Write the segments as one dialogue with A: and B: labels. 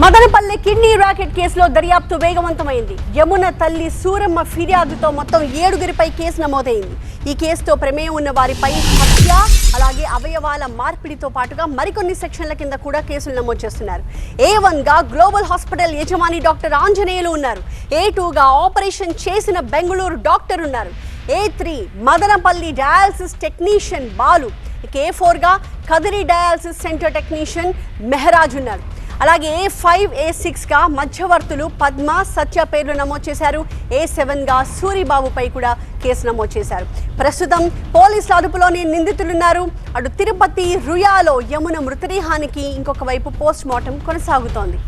A: Madanapalle kidney racket కేసులో దర్యాప్తు వేగవంతమైంది. యమున తల్లి సూరమ్మ ఫిర్యాదుతో మొత్తం ఏడుగురిపై కేసు నమోదైంది. ఈ కేసుతో ప్రమేయం ఉన్న వారిపై హత్య అలాగే అవయవాల మార్పిడితో పాటుగా మరికొన్ని సెక్షన్ల కింద కూడా కేసులు నమోదు చేస్తున్నారు. ఏ వన్గా గ్లోబల్ హాస్పిటల్ యజమాని డాక్టర్ ఆంజనేయులు ఉన్నారు. ఏ టూగా ఆపరేషన్ చేసిన బెంగళూరు డాక్టర్ ఉన్నారు. A three Madanapalle dialysis technician Balu. ఇక A ఫోర్గా Kadiri dialysis centre technician Meharaj ఉన్నారు. అలాగే ఏ ఫైవ్ ఏ సిక్స్గా మధ్యవర్తులు పద్మ సత్య పేర్లు నమోదు చేశారు. ఏ సెవెన్గా సూరిబాబుపై కూడా కేసు నమోదు చేశారు. ప్రస్తుతం పోలీసుల అదుపులోనే నిందితులున్నారు. అటు తిరుపతి రుయాలో యమున మృతదేహానికి ఇంకొక వైపు పోస్ట్ మార్టం కొనసాగుతోంది.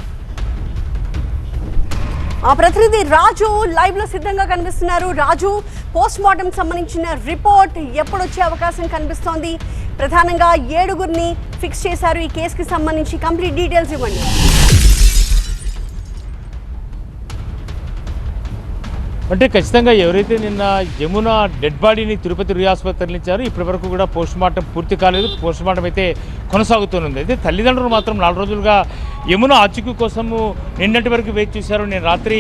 A: ఆ ప్రతినిధి రాజు లైవ్లో సిద్ధంగా కనిపిస్తున్నారు. రాజు పోస్ట్ మార్టం సంబంధించిన రిపోర్ట్ ఎప్పుడొచ్చే అవకాశం కనిపిస్తోంది? ప్రధానంగా ఏడుగురిని ఫిక్స్ చేశారు. ఈ కేసుకి సంబంధించి కంప్లీట్ డీటెయిల్స్ ఇవ్వండి.
B: అంటే ఖచ్చితంగా ఎవరైతే నిన్న యమున డెడ్ బాడీని తిరుపతి రుయ ఆసుపత్రి ఇచ్చారో ఇప్పటి వరకు కూడా పోస్ట్ మార్టం పూర్తి కాలేదు. పోస్ట్ మార్టం అయితే కొనసాగుతుంది. అయితే తల్లిదండ్రులు మాత్రం నాలుగు రోజులుగా యమున ఆచూకీ కోసము నిన్నటి వరకు వేచి చూశారు. నేను రాత్రి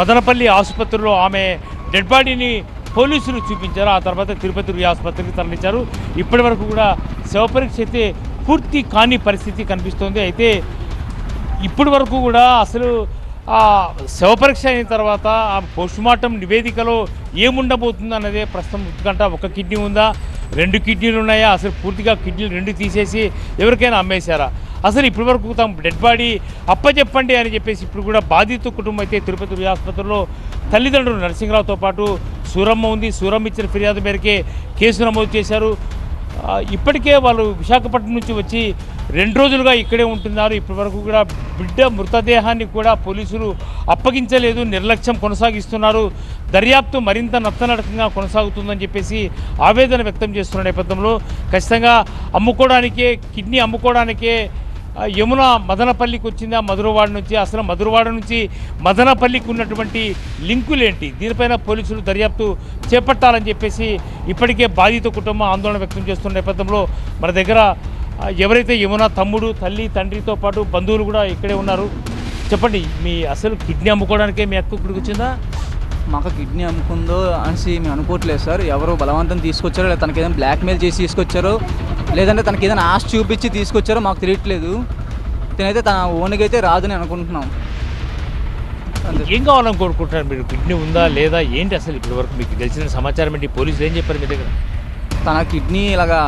B: మదనపల్లి ఆసుపత్రిలో ఆమె డెడ్ బాడీని పోలీసులు చూపించారు. ఆ తర్వాత తిరుపతి ఆసుపత్రికి తరలించారు. ఇప్పటి వరకు కూడా శవపరీక్ష అయితే పూర్తి కాని పరిస్థితి కనిపిస్తోంది. అయితే ఇప్పటి వరకు కూడా అసలు ఆ శవపరీక్ష అయిన తర్వాత ఆ పోస్టుమార్టం నివేదికలో ఏముండబోతుంది అన్నదే ప్రస్తుతం ఉత్కంఠ. ఒక కిడ్నీ ఉందా? రెండు కిడ్నీలు ఉన్నాయా? అసలు పూర్తిగా కిడ్నీలు రెండు తీసేసి ఎవరికైనా అమ్మేశారా? అసలు ఇప్పటి వరకు తమ డెడ్ బాడీ అప్పచెప్పండి అని చెప్పేసి ఇప్పుడు కూడా బాధిత కుటుంబం అయితే తిరుపతి ఆసుపత్రిలో తల్లిదండ్రులు నరసింహరావుతో పాటు సూరమ్మ ఉంది. సూరమ్మ ఇచ్చిన ఫిర్యాదు మేరకే కేసు నమోదు చేశారు. ఇప్పటికే వాళ్ళు విశాఖపట్నం నుంచి వచ్చి రెండు రోజులుగా ఇక్కడే ఉంటున్నారు. ఇప్పటి వరకు కూడా బిడ్డ మృతదేహాన్ని కూడా పోలీసులు అప్పగించలేదు నిర్లక్ష్యం కొనసాగిస్తున్నారు. దర్యాప్తు మరింత నత్తనడకంగా కొనసాగుతుందని చెప్పేసి ఆవేదన వ్యక్తం చేస్తున్న నేపథ్యంలో ఖచ్చితంగా అమ్ముకోవడానికే కిడ్నీ అమ్ముకోవడానికే యమున మదనపల్లికి వచ్చిందా? మధురవాడ నుంచి. అసలు మధురవాడ నుంచి మదనపల్లికి ఉన్నటువంటి లింకులేంటి? దీనిపైన పోలీసులు దర్యాప్తు చేపట్టాలని చెప్పేసి ఇప్పటికే బాధిత కుటుంబం ఆందోళన వ్యక్తం చేస్తున్న నేపథ్యంలో మన దగ్గర ఎవరైతే యమున తమ్ముడు తల్లి తండ్రితో పాటు బంధువులు కూడా ఇక్కడే ఉన్నారు. చెప్పండి మీ అసలు కిడ్నీ అమ్ముకోవడానికే మీ అక్క ఇక్కడికి వచ్చిందా?
C: మాకు కిడ్నీ అమ్ముకుందో అనేసి మేము అనుకోవట్లేదు సార్. ఎవరు బలవంతం తీసుకొచ్చారో లేదా తనకేదైనా బ్లాక్మెయిల్ చేసి తీసుకొచ్చారో లేదంటే తనకి ఏదైనా ఆశ చూపించి తీసుకొచ్చారో మాకు తెలియట్లేదు. తినైతే తన ఓన్గా అయితే రాదని అనుకుంటున్నాం. అంతే.
B: ఏం కావాలని కోరుకుంటున్నారు మీరు? కిడ్నీ ఉందా లేదా? ఏంటి అసలు ఇప్పటి వరకు మీకు తెలిసిన సమాచారం ఏంటి? పోలీసులు ఏం చెప్పారు మీ దగ్గర?
C: తన కిడ్నీ ఇలాగా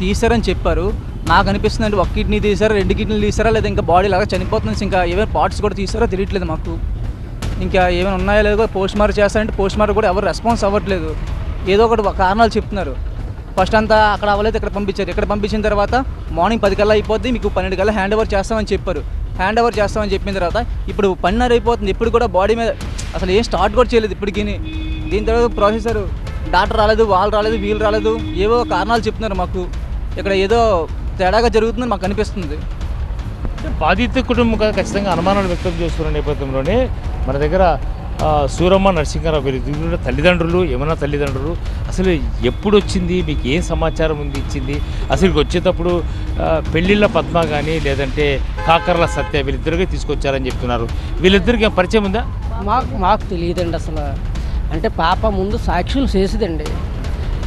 C: తీసారని చెప్పారు. నాకు అనిపిస్తుంది అంటే ఒక కిడ్నీ తీసారా రెండు కిడ్నీలు తీసారా లేదా ఇంకా బాడీ లాగా చనిపోతుంది ఇంకా ఏమైనా పార్ట్స్ కూడా తీసారో తెలియట్లేదు మాకు. ఇంకా ఏమైనా ఉన్నాయో లేదో పోస్ట్ మార్క్ చేస్తారంటే పోస్ట్ మార్క్ కూడా ఎవరు రెస్పాన్స్ అవ్వట్లేదు. ఏదో ఒకటి కారణాలు చెప్తున్నారు. ఫస్ట్ అంతా అక్కడ అవ్వలేదు ఇక్కడ పంపించారు. ఇక్కడ పంపించిన తర్వాత మార్నింగ్ పది కల్లా అయిపోద్ది మీకు పన్నెండు కల్లా హ్యాండ్ ఓవర్ చేస్తామని చెప్పారు. హ్యాండ్ ఓవర్ చేస్తామని చెప్పిన తర్వాత ఇప్పుడు పన్నెండు అయిపోతుంది. ఇప్పుడు కూడా బాడీ మీద అసలు ఏం స్టార్ట్ కూడా చేయలేదు ఇప్పటికీ దీని తర్వాత ప్రాసెసర్ డాక్టర్ రాలేదు వాళ్ళు రాలేదు వీళ్ళు రాలేదు ఏవో కారణాలు చెప్తున్నారు మాకు. ఇక్కడ ఏదో తేడాగా జరుగుతుందని మాకు అనిపిస్తుంది.
B: బాధిత కుటుంబం ఖచ్చితంగా అనుమానాలు వ్యక్తం చేస్తున్న నేపథ్యంలోనే మన దగ్గర సూరమ్మ నరసింహారావు గారి కూడా తల్లిదండ్రులు ఏమన్నా తల్లిదండ్రులు. అసలు ఎప్పుడు వచ్చింది మీకు ఏం సమాచారం ఉంది ఇచ్చింది? అసలు వచ్చేటప్పుడు పెళ్ళిళ్ళ పద్మ కానీ లేదంటే కాకర్ల సత్య వీళ్ళిద్దరికీ తీసుకొచ్చారని చెప్తున్నారు. వీళ్ళిద్దరికి పరిచయం ఉందా?
D: మాకు మాకు తెలియదండి అసలు. అంటే పాప ముందు సాక్షులు చేసిదండి.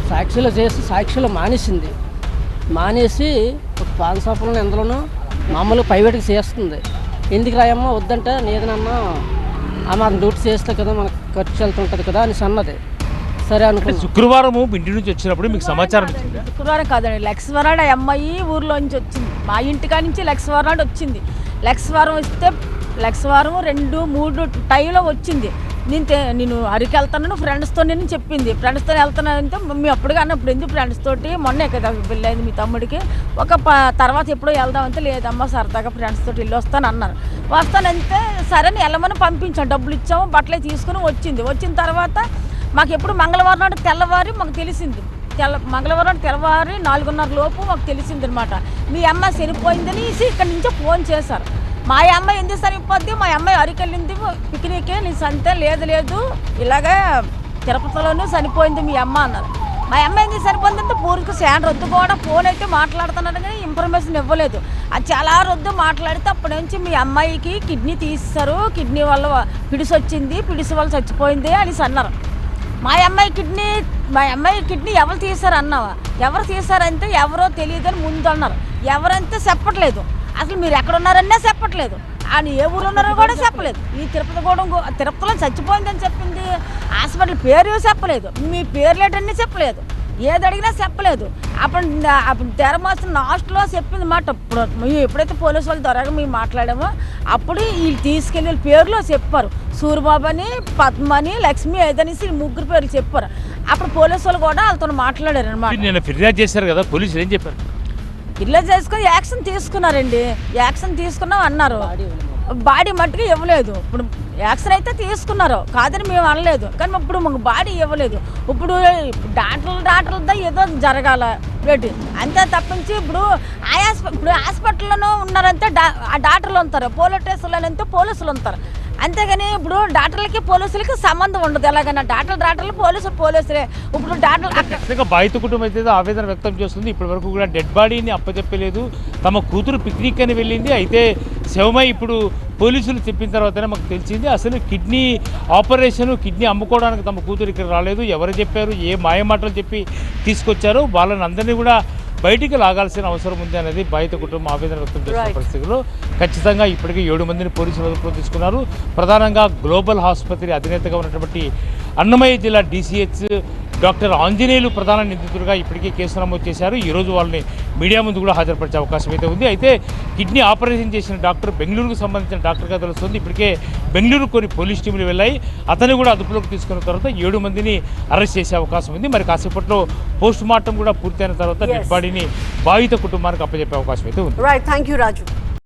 D: సాక్షులు చేసి సాక్షులు మానేసింది. మానేసి ఒక పాన్ షాపులను ఎందులోనూ మామూలు ప్రైవేట్కి చేస్తుంది. ఎందుకు రాయమ్మా వద్దంటే నేదనన్నా ఆమె డ్యూటీ చేస్తే కదా మనకు ఖర్చు వెళ్తుంటుంది కదా అని అన్నది సరే అనుకున్నాం.
B: శుక్రవారం ఇంటి నుంచి వచ్చినప్పుడు మీకు సమాచారం ఇచ్చింది
E: శుక్రవారం కాదండి లక్ష్మరాడు ఆ అమ్మాయి ఊర్లో నుంచి వచ్చింది. మా ఇంటికా నుంచి లక్ష్మరాడు వచ్చింది. లక్ష్మవారం వస్తే లక్ష్మవారం రెండు మూడు టైంలో వచ్చింది. నేను నేను అరికి వెళ్తాను ఫ్రెండ్స్తో నేను చెప్పింది. ఫ్రెండ్స్తో వెళ్తానంటే మేము అప్పుడు కానీ అప్పుడు ఎందుకు ఫ్రెండ్స్ తోటి? మొన్నే కదా పెళ్ళైంది మీ తమ్ముడికి. ఒక ప- తర్వాత ఎప్పుడో వెళ్దామంటే లేదమ్మా సరదాగా ఫ్రెండ్స్ తోటి వెళ్ళి వస్తాను అన్నారు. వస్తానంటే సరే అని వెళ్ళమని పంపించాం డబ్బులు ఇచ్చాము బట్టలే తీసుకుని వచ్చింది. వచ్చిన తర్వాత మాకు ఎప్పుడు మంగళవారం నాడు తెల్లవారి మాకు తెలిసింది. తెల్ల మంగళవారం తెల్లవారి నాలుగున్నర లోపు మాకు తెలిసింది అనమాట మీ అమ్మ చనిపోయిందని ఇక్కడి నుంచే ఫోన్ చేశారు. మా అమ్మాయి ఎందుకు సరిపోద్ది మా అమ్మాయి అరికెళ్ళింది పిక్నిక్ నీ సంతే లేదు లేదు. ఇలాగే తిరుపతిలోనూ చనిపోయింది మీ అమ్మ అన్నారు. మా అమ్మాయి ఎందుకు సరిపోతుందంటే పూర్తికి శాన్ రొద్దు కూడా ఫోన్ అయితే మాట్లాడుతున్నాడు కానీ ఇన్ఫర్మేషన్ ఇవ్వలేదు. అది చాలా రొద్దు మాట్లాడితే అప్పటి నుంచి మీ అమ్మాయికి కిడ్నీ తీస్తారు కిడ్నీ వల్ల పిడిసి వచ్చింది పిడిసి వల్ల చచ్చిపోయింది అనేసి అన్నారు. మా అమ్మాయి కిడ్నీ మా అమ్మాయి కిడ్నీ ఎవరు తీశారు అన్నావా? ఎవరు తీశారంటే ఎవరో తెలియదు అని ముందు అన్నారు. ఎవరంటే చెప్పట్లేదు. అసలు మీరు ఎక్కడ ఉన్నారనే చెప్పట్లేదు. ఆయన ఏ ఊరు ఉన్నారో కూడా చెప్పలేదు. ఈ తిరుపతి కూడా తిరుపతిలో చచ్చిపోయిందని చెప్పింది హాస్పిటల్ పేరు చెప్పలేదు. మీ పేర్లేటన్నీ చెప్పలేదు. ఏది అడిగినా చెప్పలేదు. అప్పుడు అప్పుడు తెరమాసిన లాస్ట్లో చెప్పింది మాట. ఇప్పుడు మేము ఎప్పుడైతే పోలీసు వాళ్ళు త్వరగా మేము మాట్లాడామో అప్పుడు వీళ్ళు తీసుకెళ్ళి వీళ్ళ పేర్లు చెప్పారు. సూర్యబాబు అని పద్మని లక్ష్మి ఏదనేసి ముగ్గురు పేర్లు చెప్పారు. అప్పుడు పోలీసు వాళ్ళు కూడా వాళ్ళతో మాట్లాడారు అనమాట
B: నిన్న ఫిర్యాదు చేశారు కదా పోలీసులు ఏం చెప్పారు?
E: ఇల్లు చేసుకొని యాక్షన్ తీసుకున్నారండి. యాక్షన్ తీసుకున్నాం అన్నారు. బాడీ మట్టుకు ఇవ్వలేదు. ఇప్పుడు యాక్షన్ అయితే తీసుకున్నారు. కాదని మేము అనలేదు. కానీ ఇప్పుడు మాకు బాడీ ఇవ్వలేదు. ఇప్పుడు డాక్టర్లు డాక్టర్లతో ఏదో జరగాల వేటి. అంతే తప్పించి ఇప్పుడు ఆ ఇప్పుడు హాస్పిటల్లోనూ ఉన్నారంటే డా ఆ డాక్టర్లు ఉంటారు. పోలీస్ స్టేషన్లో పోలీసులు ఉంటారు. అంతేగాని ఇప్పుడు డాక్టర్లకి పోలీసులకి సంబంధం ఉండదు. ఎలాగైనా డాక్టర్లు డాక్టర్లు పోలీసులు పోలీసులే. ఇప్పుడు
B: డాక్టర్లు బాధిత కుటుంబం అయితే ఆవేదన వ్యక్తం చేస్తుంది ఇప్పటి వరకు కూడా డెడ్ బాడీని అప్పచెప్పలేదు. తమ కూతురు పిక్నిక్ అని వెళ్ళింది. అయితే శవమై ఇప్పుడు పోలీసులు చెప్పిన తర్వాతనే మాకు తెలిసింది అసలు కిడ్నీ ఆపరేషన్ కిడ్నీ అమ్ముకోవడానికి తమ కూతురు ఇక్కడ రాలేదు. ఎవరు చెప్పారు ఏ మాయమాటలు చెప్పి తీసుకొచ్చారు వాళ్ళని అందరినీ కూడా బయటికి లాగాల్సిన అవసరం ఉంది అనేది బాధిత కుటుంబం ఆవేదన వ్యక్తం
A: Right.
B: పరిస్థితుల్లో ఖచ్చితంగా ఇప్పటికే ఏడు మందిని పోలీసులు అదుపులో తీసుకున్నారు ప్రధానంగా గ్లోబల్ ఆసుపత్రి అధినేతగా ఉన్నటువంటి అన్నమయ్య జిల్లా డీసీహెచ్ డాక్టర్ ఆంజనేయులు ప్రధాన నిందితులుగా ఇప్పటికే కేసు నమోదు చేశారు. ఈ రోజు వాళ్ళని మీడియా ముందు కూడా హాజరుపరిచే అవకాశం అయితే ఉంది. అయితే కిడ్నీ ఆపరేషన్ చేసిన డాక్టర్ బెంగళూరుకు సంబంధించిన డాక్టర్గా తెలుస్తుంది. ఇప్పటికే బెంగళూరు కొన్ని పోలీస్ టీములు వెళ్ళాయి. అతన్ని కూడా అదుపులోకి తీసుకున్న తర్వాత ఏడు మందిని అరెస్ట్ చేసే అవకాశం ఉంది. మరి కాసేపట్లో పోస్ట్ మార్టం కూడా పూర్తయిన తర్వాత. డెడ్ బాడీని బాధిత కుటుంబానికి అప్పచెప్పే అవకాశం అయితే ఉంది.
A: Right thank you Raju